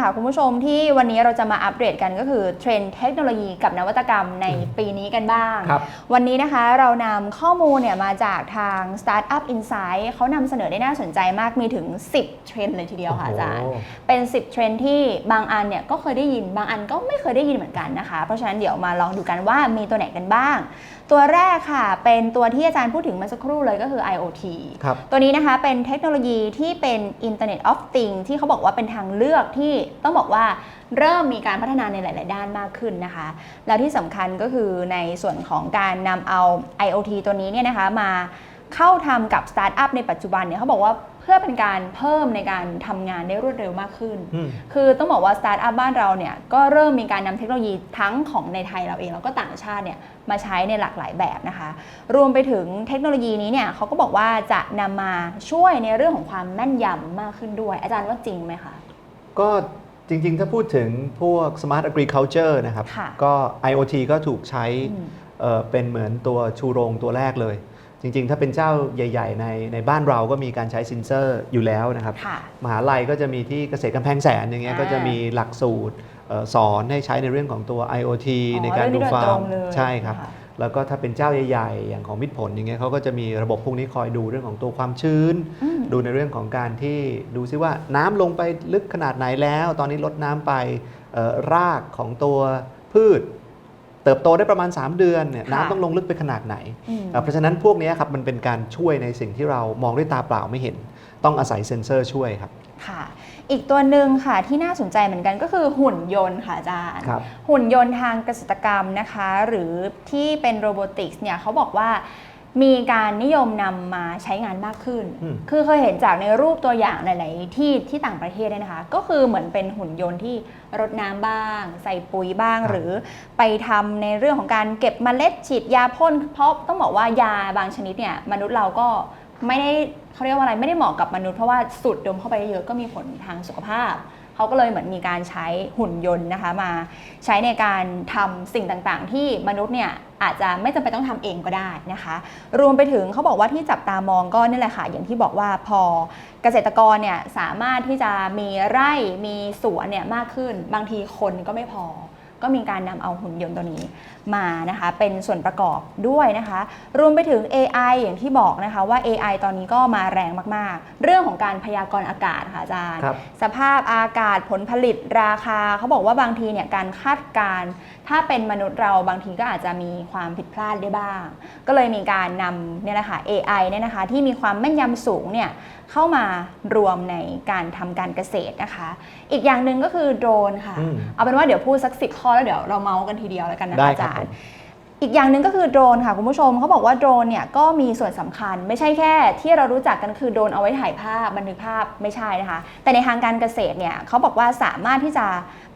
ค่ะคุณผู้ชมที่วันนี้เราจะมาอัปเดตกันก็คือเทรนด์เทคโนโลยีกับนวัตกรรมในปีนี้กันบ้าง ครับ วันนี้นะคะเรานำข้อมูลเนี่ยมาจากทาง Startup Insight เขานำเสนอได้น่าสนใจมากมีถึง 10 เทรนด์เลยทีเดียวค่ะอาจารย์โอ้โห เป็น 10 เทรนด์ที่บางอันเนี่ยก็เคยได้ยินบางอันก็ไม่เคยได้ยินเหมือนกันนะคะ เพราะฉะนั้นเดี๋ยวมาลองดูกันว่ามีตัวไหนกันบ้าง ตัวแรกค่ะ เป็นตัวที่อาจารย์พูดถึงเมื่อสักครู่เลยก็คือ IoT ครับ ตัวนี้นะคะเป็นเทคโนโลยีที่เป็น Internet of Things ที่เขาบอกว่าเป็นทางเลือกที่ต้องบอกว่าเริ่มมีการพัฒนาในหลาย ๆ ด้านมากขึ้นนะคะ แล้วที่สำคัญก็คือในส่วนของการนำเอา IoT ตัวนี้เนี่ยนะคะมาเข้าทำกับสตาร์ทอัพในปัจจุบันเนี่ยเขาบอกว่าเพื่อเป็นการเพิ่มในการทำงานได้รวดเร็วมากขึ้น อืม คือต้องบอกว่าสตาร์ทอัพบ้านเราเนี่ยก็เริ่มมีการนำเทคโนโลยีทั้งของในไทยเราเองแล้วก็ต่างชาติเนี่ยมาใช้ในหลากหลายแบบนะคะ รวมไปถึงเทคโนโลยีนี้เนี่ยเขาก็บอกว่าจะนำมาช่วยในเรื่องของความแม่นยำมากขึ้นด้วย อาจารย์ว่าจริงไหมคะ ก็จริงๆ ถ้าพูดถึงพวก smart agriculture นะครับ ค่ะก็ IoT ก็ถูกใช้อืม เอ่อเป็นเหมือนตัวชูโรงตัวแรกเลย จริงๆ ถ้าเป็นเจ้าใหญ่ ๆ ในในบ้านเราก็มีการใช้ซินเซอร์อยู่แล้วนะครับ ค่ะ มหาลัยก็จะมีที่เกษตรกำแพงแสนอย่างเงี้ยอ่าก็จะมีหลักสูตรเอ่อสอนให้ใช้ในเรื่องของตัว IoT อ๋อในการดูเรื่องนี้โดยฟาตรร์มงเลยใช่ครับ ค่ะ แล้วก็ถ้าเป็นเจ้าใหญ่ๆ อย่างของมิตรผลอย่างเงี้ยเขาก็จะมีระบบพวกนี้คอยดูเรื่องของตัวความชื้นอืมดูในเรื่องของการที่ดูซิว่าน้ำลงไปลึกขนาดไหนแล้ว ตอนนี้ลดน้ำไปเอ่อรากของตัวพืช เติบโตได้ประมาณ 3 เดือนเนี่ยค่ะน้ำต้องลงลึกไปขนาดไหนอืมเอ่อเพราะฉะนั้นพวกเนี้ยครับมันเป็นการช่วยในสิ่งที่เรามองด้วยตาเปล่าไม่เห็น ต้องอาศัยเซ็นเซอร์ช่วยครับค่ะ อีกตัวหนึ่งค่ะที่น่าสนใจเหมือนกันก็คือหุ่นยนต์ค่ะอาจารย์ครับหุ่นยนต์ทางเกษตรกรรมนะคะ หรือที่เป็นโรบอติกส์เนี่ยเขาบอกว่ามีการนิยมนำมาใช้งานมากขึ้นอืมคือเคยเห็นจากในรูปตัวอย่างหลาย ๆ ที่ที่ต่างประเทศเนี่ยนะคะ ก็คือเหมือนเป็นหุ่นยนต์ที่รดน้ำบ้าง ใส่ปุ๋ยบ้าง หรือไปทำในเรื่องของการเก็บเมล็ดฉีดยาพ่น เพราะต้องบอกว่ายาบางชนิดเนี่ยมนุษย์เราก็ ไม่ได้เขาเรียกว่าอะไรไม่ได้เหมาะกับมนุษย์เพราะว่าสูดดมเข้าไปเยอะก็มีผลทางสุขภาพเขาก็เลยเหมือนมีการใช้หุ่นยนต์นะคะมาใช้ในการทำสิ่งต่างๆ ที่มนุษย์เนี่ยอาจจะไม่จำเป็นต้องทำเองก็ได้นะคะ รวมไปถึงเขาบอกว่าที่จับตามองก็นี่แหละค่ะอย่างที่บอกว่าพอเกษตรกรเนี่ยสามารถที่จะมีไร่มีสวนเนี่ยมากขึ้น บางทีคนก็ไม่พอ ก็มีการนำเอาหุ่นยนต์ตัวนี้มานะคะเป็นส่วนประกอบด้วยนะคะ รวมไปถึง AI อย่างที่บอกนะคะว่า AI ตอนนี้ก็มาแรงมากๆ เรื่องของการพยากรณ์อากาศค่ะอาจารย์ครับสภาพอากาศผลผลิตราคา เขาบอกว่าบางทีเนี่ยการคาดการณ์ถ้าเป็นมนุษย์เราบางทีก็อาจจะมีความผิดพลาดได้บ้าง ก็เลยมีการนำเนี่ยนะคะ AI เนี่ยนะคะที่มีความแม่นยำสูงเนี่ยเข้ามารวมในการทำการเกษตรนะคะ อีกอย่างหนึ่งก็คือโดรนค่ะอืมเอาเป็นว่าเดี๋ยวพูดสักสิบข้อแล้วเดี๋ยวเราเมาส์กันทีเดียวแล้วกันนะได้คะอาครับจารผย์ม อีกอย่างหนึ่งก็คือโดรนค่ะคุณผู้ชมเขาบอกว่าโดรนเนี่ยก็มีส่วนสำคัญ ไม่ใช่แค่ ที่เรารู้จักกันคือโดรนเอาไว้ถ่ายภาพบันทึกภาพไม่ใช่นะคะ แต่ในทางการเกษตรเนี่ยเขาบอกว่าสามารถที่จะ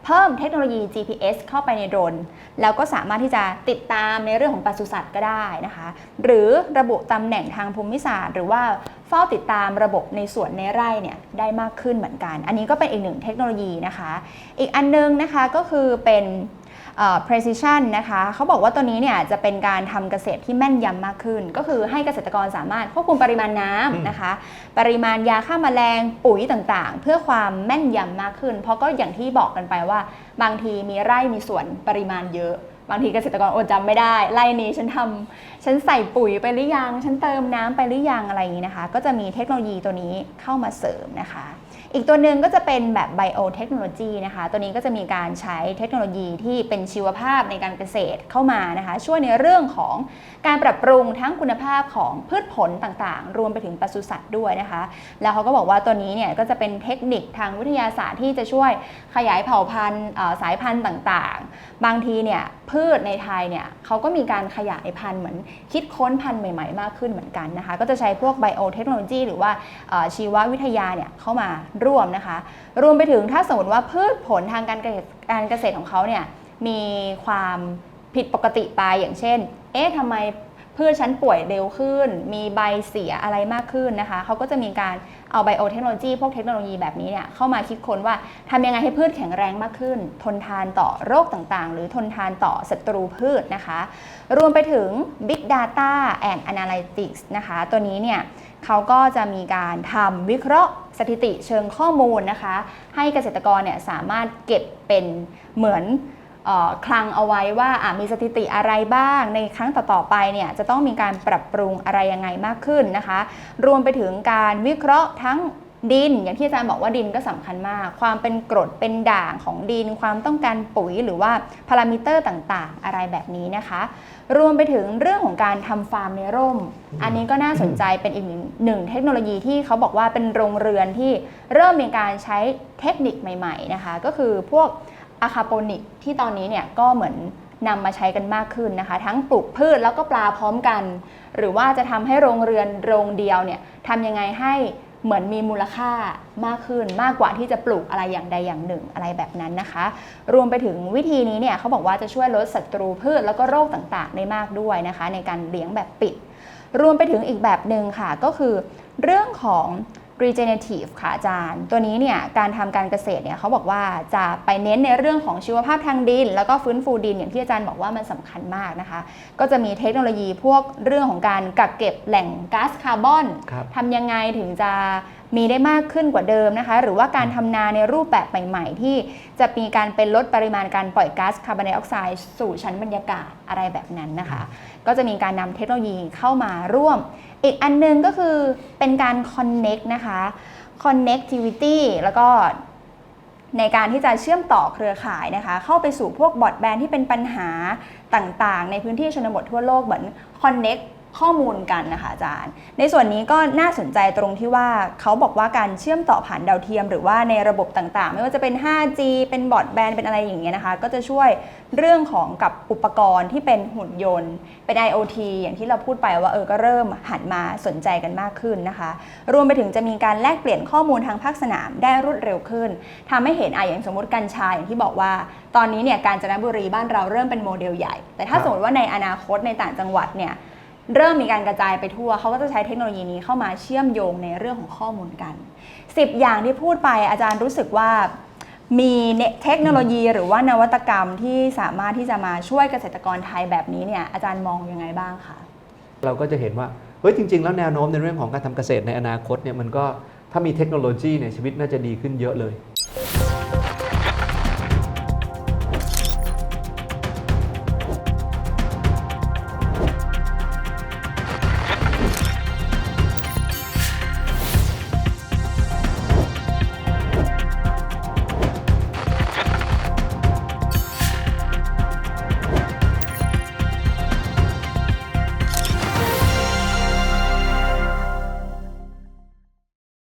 เพิ่มเทคโนโลยี GPS เข้าไปในโดรนแล้วก็สามารถที่จะติดตามในเรื่องของปศุสัตว์ก็ได้นะคะ หรือระบุตำแหน่งทางภูมิศาสตร์ หรือว่าเฝ้าติดตามระบบในสวนในไร่เนี่ยได้มากขึ้นเหมือนกัน อันนี้ก็เป็นอีกหนึ่งเทคโนโลยีนะคะ อีกอันนึงนะคะก็คือเป็น precision นะคะเขาบอกว่าตัวนี้เนี่ยจะเป็นการทำเกษตรที่แม่นยำมากขึ้น ก็คือให้เกษตรกรสามารถควบคุมปริมาณน้อืมำนะคะ ปริมาณยาฆ่าแมลงปุ๋ยต่างๆ เพื่อความแม่นยำมากขึ้น เพราะก็อย่างที่บอกกันไปว่า บางทีมีไร่มีสวนปริมาณเยอะบางทีเกษตรกรอดจำไม่ได้ไร่นี้ฉันทำฉันใส่ปุ๋ยไปหรือยัง ฉันเติมน้ำไปหรือยังอะไรอย่างนี้นะคะ ก็จะมีเทคโนโลยีตัวนี้เข้ามาเสริมนะคะ อีกตัวหนึ่งก็จะเป็นแบบไบโอเทคโนโลยีนะคะ ตัวนี้ก็จะมีการใช้เทคโนโลยีที่เป็นชีวภาพในการเกษตรเข้ามานะคะ ช่วยในเรื่องของการปรับปรุงทั้งคุณภาพของพืชผลต่างๆ รวมไปถึงปศุสัตว์ด้วยนะคะ แล้วเขาก็บอกว่าตัวนี้เนี่ยก็จะเป็นเทคนิคทางวิทยาศาสตร์ที่จะช่วยขยายเผ่าพันธุ์สายพันธุ์ต่างๆ บางทีเนี่ยพืชในไทยเนี่ยเขาก็มีการขยายพันธุ์เหมือนคิดค้นพันธุ์ใหม่ ๆ มากขึ้นเหมือนกันนะคะ ก็จะใช้พวกไบโอเทคโนโลยีหรือว่าชีววิทยาเนี่ยเข้ามาร่วมนะคะ รวมไปถึงถ้าสมมติว่าพืชผลทางการเกษตรการเกษตรของเขาเนี่ยมีความผิดปกติไปอย่างเช่น เอ๊ะทำไมพืชชั้นป่วยเร็วขึ้น มีใบเสียอะไรมากขึ้นนะคะ เขาก็จะมีการ เอาไบโอเทคโนโลยีพวกเทคโนโลยีแบบนี้เนี่ยเข้ามาคิดค้นว่าทำยังไงให้พืชแข็งแรงมากขึ้น ทนทานต่อโรคต่างๆ หรือทนทานต่อศัตรูพืชนะคะ รวมไปถึง Big Data and Analytics นะคะ ตัวนี้เนี่ยเขาก็จะมีการทำวิเคราะห์สถิติเชิงข้อมูลนะคะ ให้เกษตรกรเนี่ยสามารถเก็บเป็นเหมือน คลังเอาไว้ว่ามีสถิติอะไรบ้าง ในครั้งต่อๆไปเนี่ยจะต้องมีการปรับปรุงอะไรยังไงมากขึ้นนะคะ รวมไปถึงการวิเคราะห์ทั้งดิน อย่างที่อาจารย์บอกว่าดินก็สำคัญมาก ความเป็นกรดเป็นด่างของดิน ความต้องการปุ๋ยหรือว่าพารามิเตอร์ต่างๆ อะไรแบบนี้นะคะ รวมไปถึงเรื่องของการทำฟาร์มในร่ม อันนี้ก็น่าสนใจเป็นอีกหนึ่งหนึ่งเทคโนโลยีที่เขาบอกว่าเป็นโรงเรือนที่เริ่มมีการใช้เทคนิคใหม่ ๆนะคะ ก็คือพวก อะคาโปนิกที่ตอนนี้เนี่ยก็เหมือนนำมาใช้กันมากขึ้นนะคะ ทั้งปลูกพืชแล้วก็ปลาพร้อมกัน หรือว่าจะทำให้โรงเรือนโรงเดียวเนี่ยทำยังไงให้เหมือนมีมูลค่ามากขึ้นมากกว่าที่จะปลูกอะไรอย่างใดอย่างหนึ่งอะไรแบบนั้นนะคะ รวมไปถึงวิธีนี้เนี่ยเขาบอกว่าจะช่วยลดศัตรูพืชแล้วก็โรคต่างๆ ได้มากด้วยนะคะ ในการเลี้ยงแบบปิด รวมไปถึงอีกแบบหนึ่งค่ะก็คือ เรื่องของ regenerative ค่ะอาจารย์ ตัวนี้เนี่ยการทำการเกษตรเนี่ยเขาบอกว่าจะไปเน้นในเรื่องของชีวภาพทางดิน แล้วก็ฟื้นฟูดินอย่างที่อาจารย์บอกว่ามันสำคัญมากนะคะ ก็จะมีเทคโนโลยีพวกเรื่องของการกักเก็บแหล่งก๊าซคาร์บอนครับทำยังไงถึงจะมีได้มากขึ้นกว่าเดิมนะคะ หรือว่าการทำนาในรูปแบบใหม่ๆ ที่จะมีการเป็นลดปริมาณการปล่อยก๊าซคาร์บอนไดออกไซด์สู่ชั้นบรรยากาศอะไรแบบนั้นนะคะ ก็จะมีการนำเทคโนโลยีเข้ามาร่วม อีกอันหนึงก็คือเป็นการ connect นะคะ connectivity แล้วก็ในการที่จะเชื่อมต่อเครือข่ายนะคะ เข้าไปสู่พวกบอดแบนด์ที่เป็นปัญหาต่างๆ ในพื้นที่ชนบททั่วโลกเหมือน connect ข้อมูลกันนะคะอาจารย์ ในส่วนนี้ก็น่าสนใจตรงที่ว่าเขาบอกว่าการเชื่อมต่อผ่านดาวเทียม หรือว่าในระบบต่างๆ ไม่ว่าจะเป็น 5G เป็นบอดแบนด์เป็นอะไรอย่างเงี้ยนะคะ ก็จะช่วยเรื่องของกับอุปกรณ์ที่เป็นหุ่นยนต์ เป็น IoT อย่างที่เราพูดไปว่าเออก็เริ่มหันมาสนใจกันมากขึ้นนะคะ รวมไปถึงจะมีการแลกเปลี่ยนข้อมูลทางภาคสนามได้รวดเร็วขึ้นทำให้เห็นอะอย่างสมมติกัญชาอย่างที่บอกว่า ตอนนี้เนี่ยการจนบุรีบ้านเราเริ่มเป็นโมเดลใหญ่ แต่ถ้าครับสมมติว่าในอนาคตในต่างจังหวัดเนี่ย เริ่มมีการกระจายไปทั่ว เขาก็จะใช้เทคโนโลยีนี้เข้ามาเชื่อมโยงในเรื่องของข้อมูลกัน 10 อย่างที่พูดไปอาจารย์รู้สึกว่ามีเทคโนโลยีหรือว่านวัตกรรมที่สามารถที่จะมาช่วยเกษตรกรไทยแบบนี้เนี่ยอาจารย์มองยังไงบ้างคะเราก็จะเห็นว่าเฮ้ยจริง ๆ แล้วแนวโน้มในเรื่องของการทำเกษตรในอนาคตเนี่ยมันก็ถ้ามีเทคโนโลยีเนี่ยชีวิตน่าจะดีขึ้นเยอะเลย